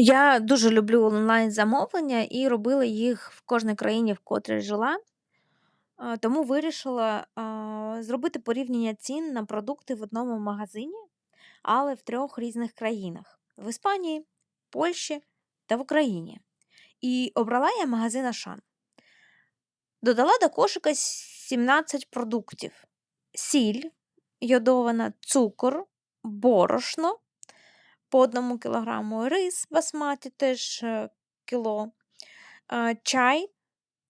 Я дуже люблю онлайн-замовлення і робила їх в кожній країні, в котрій жила. А, тому вирішила, а, зробити порівняння цін на продукти в одному магазині, але в трьох різних країнах: в Іспанії, Польщі та в Україні. І обрала я магазин Ашан. Додала до кошика 17 продуктів: сіль йодована, цукор, борошно по 1 кілограму, рис басматі теж е, кіло, чай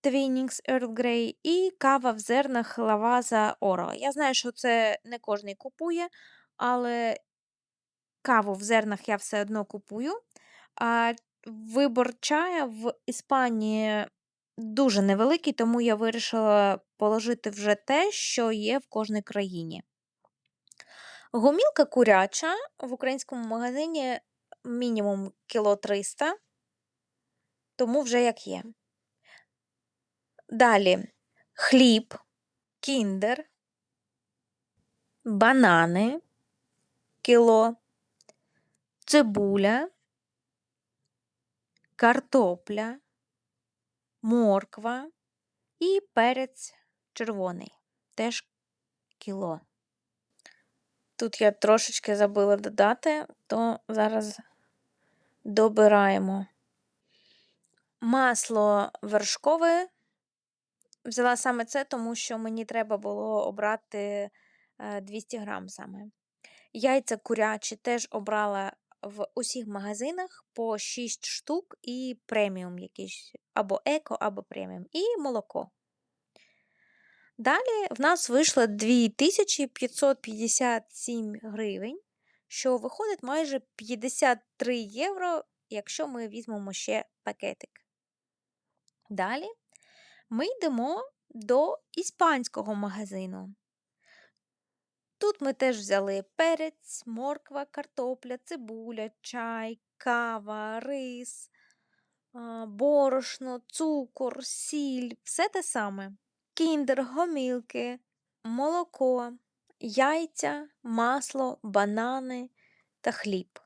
Twinings Earl Grey і кава в зернах Lavazza Oro. Я знаю, що це не кожний купує, але каву в зернах я все одно купую. А вибор чая в Іспанії дуже невеликий, тому я вирішила положити вже те, що є в кожній країні. Гомілка куряча в українському магазині мінімум кіло 300, тому вже як є. Далі хліб, кіндер, банани кіло, цибуля, картопля, морква і перець червоний теж кіло. Тут я трошечки забула додати, то зараз добираємо. Масло вершкове. Взяла саме це, тому що мені треба було обрати 200 е, грам саме. Яйця курячі теж обрала в усіх магазинах по 6 штук і преміум якийсь, або еко, або преміум, і молоко. Далі в нас вийшло 2557 гривень, що виходить майже 53 євро, якщо ми візьмемо ще пакетик. Далі ми йдемо до іспанського магазину. Тут ми теж взяли перець, морква, картопля, цибуля, чай, кава, рис, борошно, цукор, сіль, все те саме кіндер, гомілки, молоко, яйця, масло, банани та хліб.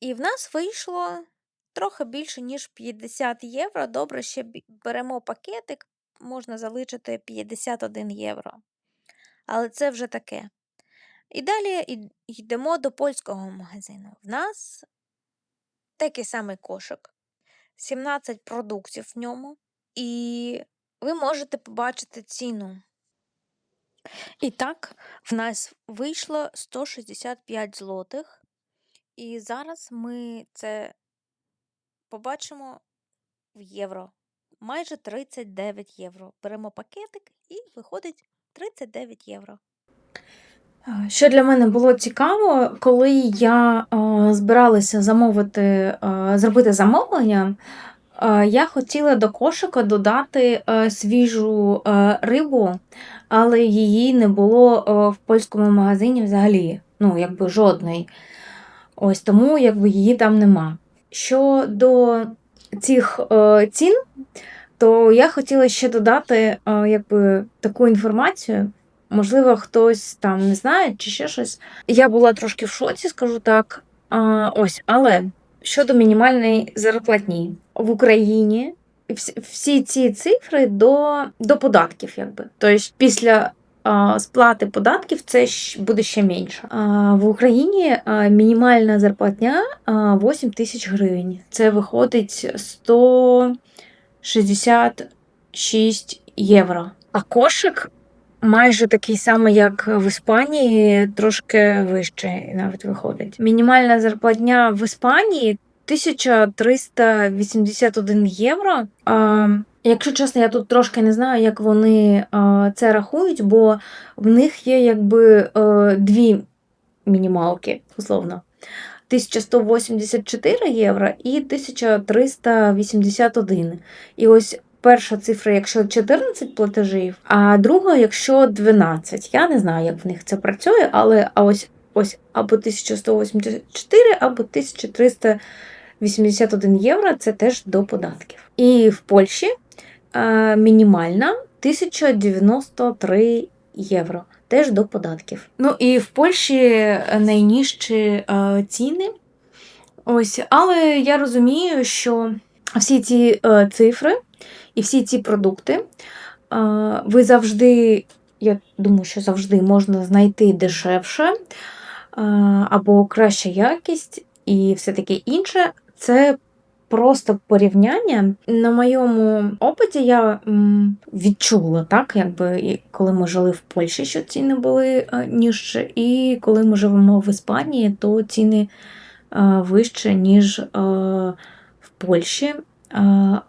І в нас вийшло трохи більше, ніж 50 євро. Добре, ще беремо пакетик, можна залишити 51 євро. Але це вже таке. І далі йдемо до польського магазину. В нас такий самий кошик, 17 продуктів в ньому. І ви можете побачити ціну. І так, в нас вийшло 165 злотих. І зараз ми це побачимо в євро. Майже 39 євро. Беремо пакетик і виходить 39 євро. Що для мене було цікаво, коли я е, збиралася замовити, е, зробити замовлення, я хотіла до кошика додати е, свіжу е, рибу, але її не було в польському магазині взагалі, ну, якби жодної. Ось тому якби її там нема. Щодо цих цін, то я хотіла ще додати якби, таку інформацію. Можливо, хтось там не знає чи ще щось. Я була трошки в шоці, скажу так. Ось, але щодо мінімальної зарплатні в Україні всі ці цифри до до податків, якби. Тобто після а, сплати податків це буде ще менше. А, В Україні а, мінімальна зарплатня а, 8 тисяч гривень. Це виходить 166 євро. А кошик. Майже такий самий, як в Іспанії, трошки вище навіть виходить. Мінімальна зарплатня в Іспанії 1381 євро. А, Якщо чесно, я тут трошки не знаю, як вони це рахують, бо в них є якби е, дві мінімалки, условно. 1184 євро і 1381. І ось перша цифра, якщо 14 платежів, а друга, якщо 12. Я не знаю, як в них це працює, але ось ось або 1184, або 1300. 81 євро це теж до податків. І в Польщі е, мінімальна 1093 євро. Теж до податків. Ну і в Польщі найнижчі е, ціни Ось, але я розумію, що всі ці е, цифри і всі ці продукти е, ви завжди, я думаю, що завжди можна знайти дешевше е, або краща якість, і все таке інше. Це просто порівняння. На моєму опиті я відчула, так, якби коли ми жили в Польщі, що ціни були е, нижче, і коли ми живемо в Іспанії, то ціни е, вище, ніж е, Польщі.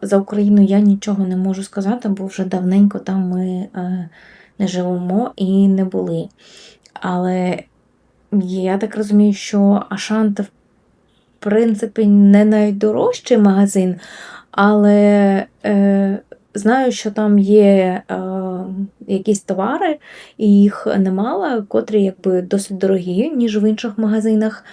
За Україну я нічого не можу сказати, бо вже давненько там ми е, не живемо і не були. Але я так розумію, що Ашанта, в принципі, не найдорожчий магазин, але е, знаю, що там є е, якісь товари, і їх немало, котрі якби досить дорогі, ніж в інших магазинах.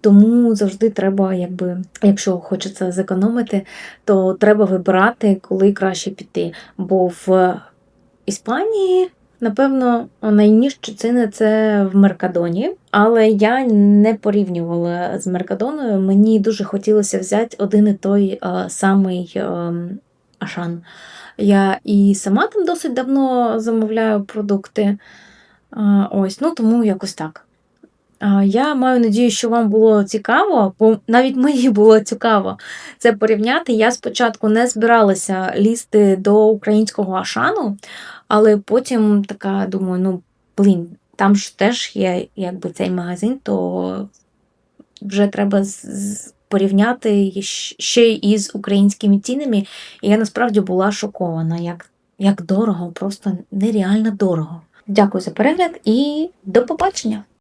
Тому завжди треба, якби, якщо хочеться зекономити, то треба вибирати, коли краще піти. Бо в Іспанії, напевно, найнижчі ціни це в Меркадоні, але я не порівнювала з Меркадоною. Мені дуже хотілося взяти один і той а, самий а, Ашан. Я і сама там досить давно замовляю продукти. А, ось, ну тому якось так. Я маю надію, що вам було цікаво, бо навіть мені було цікаво це порівняти. Я спочатку не збиралася лізти до українського Ашану, але потім така думаю, ну блін, там ж теж є якби цей магазин, то вже треба з- з- порівняти ще й із українськими цінами. І я насправді була шокована, як, як дорого, просто нереально дорого. Дякую за перегляд і до побачення!